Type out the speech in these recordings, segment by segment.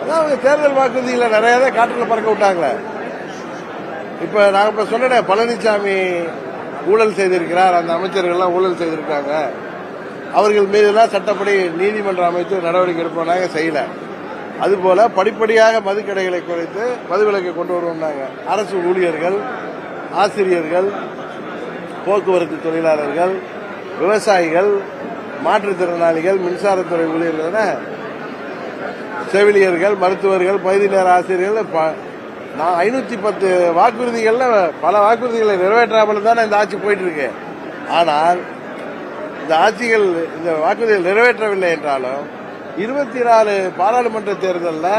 அதான் அவங்க தேர்தல் வாக்குறுதியில் நிறைய தான் காற்றில் பறக்க விட்டாங்களே. இப்ப நான் இப்ப சொன்னேன் பழனிசாமி ஊழல் செய்திருக்கிறார் அந்த அமைச்சர்கள்லாம் ஊழல் செய்திருக்காங்க அவர்கள் மீதுலாம் சட்டப்படி நீதிமன்றம் அமைத்து நடவடிக்கை எடுப்போம்னாங்க செய்யல. அதுபோல படிப்படியாக மதுக்கடைகளை குறைத்து மதுவிலக்கை கொண்டு வருவோம்னாங்க அரசு ஊழியர்கள் ஆசிரியர்கள் போக்குவரத்து தொழிலாளர்கள் விவசாயிகள் மாற்றுத்திறனாளிகள் மின்சாரத்துறை ஊழியர்கள் செவிலியர்கள் மருத்துவர்கள் பகுதி நேர ஆசிரியர்கள் ப- நான் ஐநூத்தி பத்து வாக்குறுதிகள்ல பல வாக்குறுதிகளை நிறைவேற்றாமல் தான் இந்த ஆட்சி போயிட்டு இருக்கு ஆனால் இந்த ஆட்சிகள் இந்த வாக்குறுதிகள் நிறைவேற்றவில்லை என்றாலும் இருபத்தி நாலு பாராளுமன்ற தேர்தலில்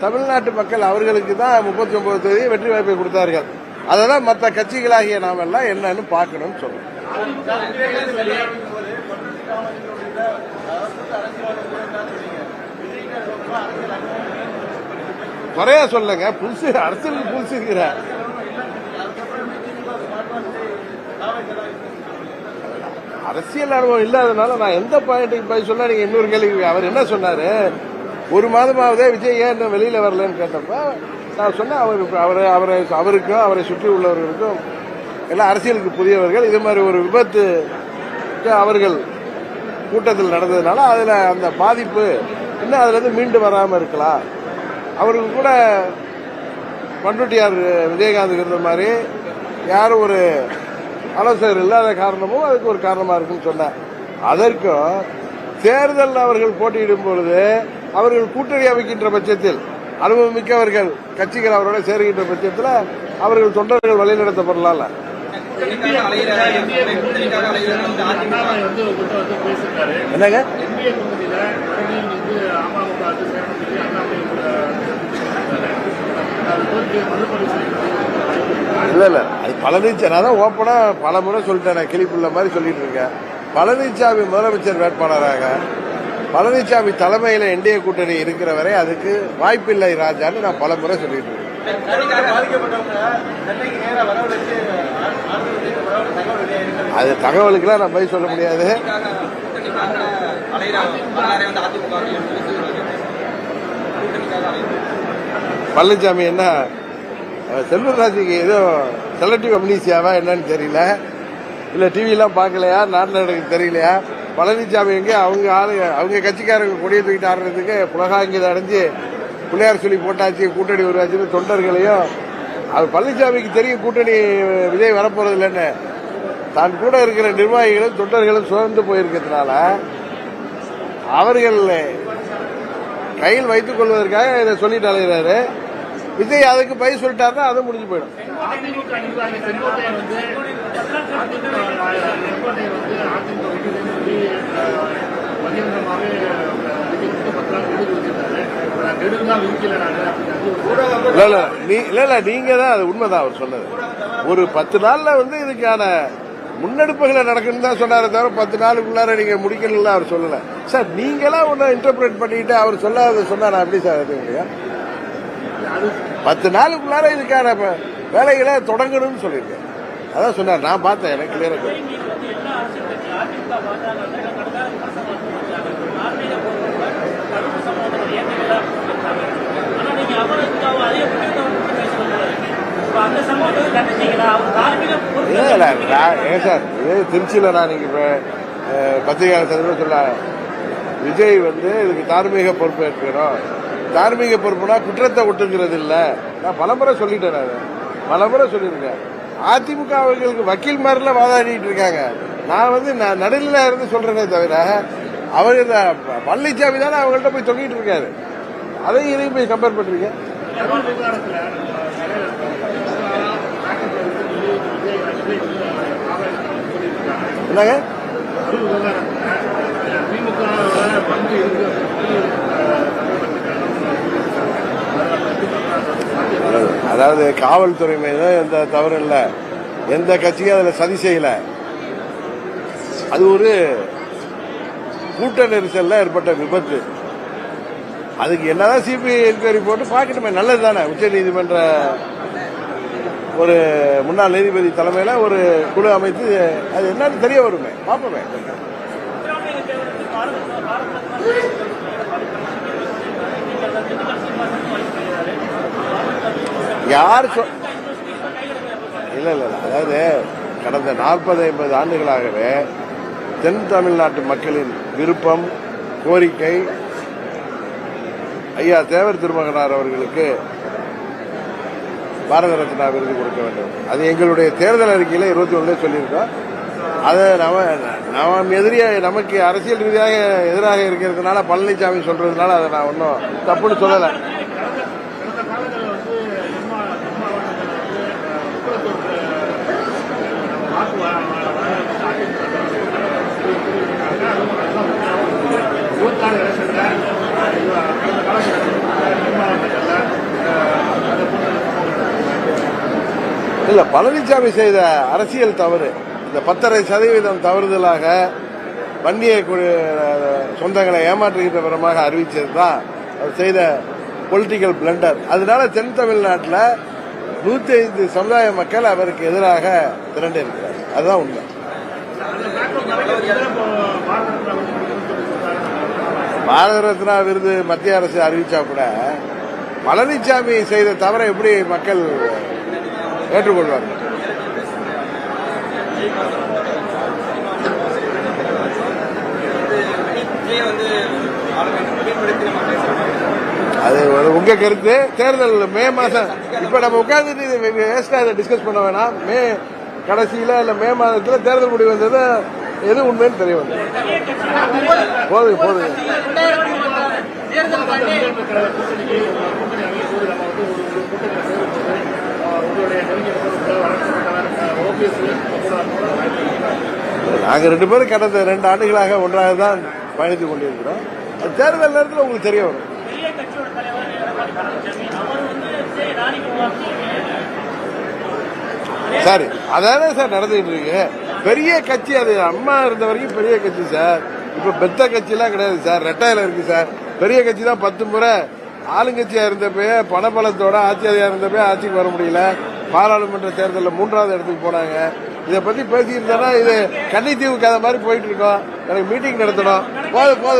தமிழ்நாட்டு மக்கள் அவர்களுக்கு தான் முப்பத்தி ஒன்பது தேதி வெற்றி வாய்ப்பை கொடுத்தார்கள். அதெல்லாம் மற்ற கட்சிகளாகிய நாம் எல்லாம் என்னன்னு பார்க்கணும்னு சொல்றோம். குறையா சொல்லுங்க. புதுசு அரசியல் புதுசுங்கிற அரசியல் அனுபவம் இல்லாதனால நான் எந்த பாயிண்ட்டுக்கு போய் சொன்னா நீங்க இன்னொரு கேள்வி அவர் என்ன சொன்னாரு? ஒரு மாதமாவதே விஜய் ஏன் இன்னும் வெளியில வரலன்னு கேட்டப்ப நான் சொன்னேன் அவர் அவரை அவரை அவருக்கும் அவரை சுற்றி உள்ளவர்களுக்கும் எல்லாம் அரசியலுக்கு புதியவர்கள். இது மாதிரி ஒரு விபத்து அவர்கள் கூட்டத்தில் நடந்ததுனால அதில் அந்த பாதிப்பு இன்னும் அதுலேருந்து மீண்டு வராமல் இருக்கலாம். அவருக்கு கூட பண்டுட்டியார் விஜயகாந்த் இருந்த மாதிரி யாரும் ஒரு ஆலோசகர் இல்லாத காரணமும் அதுக்கு ஒரு காரணமாக இருக்குன்னு சொன்னேன் அதற்கும் தேர்தல் அவர்கள் போட்டியிடும் பொழுது அவர்கள் கூட்டணி அமைக்கின்ற பட்சத்தில் அனுபவம் மிக்கவர்கள் கட்சிகள் அவரோட சேருகின்ற பட்சத்தில் அவர்கள் தொண்டர்கள் வழிநடத்தப்படலாம்ல. என்னங்க. இல்ல இல்ல. அது பழனிசாமி நான் தான் ஓப்பனா பல முறை சொல்லிட்டேன். நான் கிளிப்புள்ள மாதிரி சொல்லிட்டு இருக்கேன். பழனிசாமி முதலமைச்சர் வேட்பாளராக பழனிசாமி தலைமையில என்டிஏ கூட்டணி இருக்கிற வரை அதுக்கு வாய்ப்பில்லை ராஜான்னு நான் பல முறை சொல்லிட்டு இருக்கேன். அது தகவலுக்கெல்லாம் நான் போய் சொல்ல முடியாது. பழனிசாமி என்ன அஹ், செல்வராஜுக்கு ஏதோ செலக்டிவ் அம்னீசியாவா என்னன்னு தெரியல. இல்ல டிவிலாம் பார்க்கலையா? நாட்டில் தெரியலையா? பழனிசாமி எங்க அவங்க ஆளுங்க அவங்க கட்சிக்காரங்க கொடியை தூக்கிட்டு ஆடுறதுக்கு புலகாங்கித அடைஞ்சு பிள்ளையார் சொல்லி போட்டாச்சு கூட்டணி உருவாச்சுன்னு தொண்டர்களையும் அது பழனிசாமிக்கு தெரியும் கூட்டணி விஜய் வரப்போறது இல்லைன்னு தான் கூட இருக்கிற நிர்வாகிகளும் தொண்டர்களும் சுதந்து போயிருக்கிறதுனால அவர்கள் கையில் வைத்துக் கொள்வதற்காக இதை சொல்லிட்டு அலைகிறாரு விஜய் அதுக்கு பை சொல்லிட்டாருன்னா அது முடிஞ்சு போயிடும். இல்ல இல்ல நீங்க தான் அது உண்மைதான் அவர் சொன்னது. ஒரு பத்து நாள்ல வந்து இதுக்கான முன்னெடுப்புகளை நடக்குன்னு தான் சொன்னாரே தவிர பத்து நாளுக்குள்ளார நீங்க முடிக்கணும்ல அவர் சொல்லல. சார் நீங்களா ஒன்னு இன்டர்பிரேட் பண்ணிட்டு அவர் சொல்லாத சொன்னா நான் எப்படி சார் அது முடியும் பத்து நாளுக்குள்ளார இதுக்கான வேலைகளை தொடங்கணும்னு சொல்லியிருக்கேன் அதான் சொன்னார். நான் பார்த்தேன் எனக்கு கிளியரா தெரியும். இல்ல நான் ஏன் சார் இதே திருச்சியில நான் நீங்க இப்ப, பத்திரிகையாளர் சொல்ல விஜய் வந்து இதுக்கு தார்மீக பொறுப்பேற்கிறோம் தார்மீக பொறுப்புனா குற்றத்தை ஒட்டுங்கிறது இல்ல. நான் பலமுறை சொல்லிட்டேன் நான் பலமுறை சொல்லியிருக்கேன். அதிமுக அவர்களுக்கு வக்கீல் மாதிரிலாம் வாதாடிட்டு இருக்காங்க. நான் வந்து நான் நடுநிலையா இருந்து சொல்றேனே தவிர அவர் இந்த பழனிசாமி தானே அவங்கள்ட்ட போய் சொல்லிட்டு இருக்காரு. அதையும் இதையும் போய் கம்பேர் பண்றீங்க கரூர் விவகாரத்துல நிறைய விஜய் விஜய் வந்து ஆவேசம் சொல்லியிருக்காங்க என்னங்க? அதாவது காவல்துறை மீது எந்த தவறு இல்லை. எந்த கட்சியும் அதில் சதி செய்யல. அது ஒரு கூட்ட நெரிசல்ல ஏற்பட்ட விபத்து. அதுக்கு என்னதான் சிபிஐ என்கொயரி போட்டு பார்க்கணுமே நல்லது தானே உச்ச நீதிமன்ற ஒரு முன்னாள் நீதிபதி தலைமையில ஒரு குழு அமைத்து அது என்னன்னு தெரிய வருமே பார்ப்போமே யார் இல்லை இல்லை இல்ல இல்ல. அதாவது கடந்த நாற்பது ஐம்பது ஆண்டுகளாகவே தென் தமிழ்நாட்டு மக்களின் விருப்பம் கோரிக்கை ஐயா தேவர் திருமகனார் அவர்களுக்கு பாரத ரத்னா விருது கொடுக்க வேண்டும். அது எங்களுடைய தேர்தல் அறிக்கையில இருபத்தி ஒன்றுல சொல்லியிருக்கோம். அதை நம்ம நாம் எதிரியாக நமக்கு அரசியல் ரீதியாக எதிராக இருக்கிறதுனால பழனிசாமி சொல்றதுனால அதை நான் ஒன்றும் தப்புன்னு சொல்லலை. இல்ல பழனிசாமி செய்த அரசியல் தவறு. இந்த பத்தரை சதவீதம் தவறுதலாக வன்னிய சொந்தங்களை ஏமாற்றுகின்ற விதமாக அறிவிச்சது தான் அவர் செய்த பொலிட்டிக்கல் பிளண்டர் அதனால தென் தமிழ்நாட்டில் நூத்தி ஐந்து சமுதாய மக்கள் அவருக்கு எதிராக திரண்டு இருக்கிறார் அதுதான் உண்மை. பாரத ரத்னா பாரத ரத்னா விருது மத்திய அரசு அறிவிச்சா கூட பழனிசாமி செய்த தவறை எப்படி மக்கள் ஏற்றுக்கொள்வார். அது ஒரு உங்க கருத்து. தேர்தல் மே மாசம். இப்ப நம்ம உட்கார்ந்துட்டு இது வேஸ்டா இதை டிஸ்கஸ் பண்ண வேணாம். மே கடைசியில இல்ல மே மாதத்துல தேர்தல் முடிவு வந்தது எது உண்மைன்னு தெரிய வந்து போதுங்க போதுங்க கூட்டணிக்கு கூட்டணி அமைப்போது நம்ம வந்து ஒரு ஒரு கூட்டத்தில் சேரும்போது ஆஹ், உங்களுடைய நெருங்கிய நண்பர்கள் வளர்க்கப்பட்டவர் ஓபிஎஸ் கூட வாய்ப்பு நாங்கள் நாங்க ரெண்டு பேரும் கடந்த ரெண்டு ஆண்டுகளாக ஒன்றாக தான் பயணித்துக் கொண்டிருக்கிறோம். தேர்தல் நேரத்தில் உங்களுக்கு தெரிய வரும். சார் கட்சியோட அதானே சார் நடந்துகிட்டு இருக்கு பெரிய கட்சி அது. அம்மா இருந்த வரைக்கும் பெரிய கட்சி சார். இப்ப பெத்த கட்சிலாம் கிடையாது சார். ரெட்டையில இருக்கு சார். பெரிய கட்சி தான் பத்து முறை. ஆளுங்கட்சியா இருந்தப்பயே பணபலத்தோட ஆட்சியாளர் இருந்தப்பே ஆட்சிக்கு வர முடியல. பாராளுமன்ற தேர்தலில் மூன்றாவது இடத்துக்கு போனாங்க. இதை பத்தி பேசியிருந்தேன்னா இது கன்னித்தீவு கதை மாதிரி போயிட்டு இருக்கோம். எனக்கு மீட்டிங் நடத்தணும். போதும் போதும்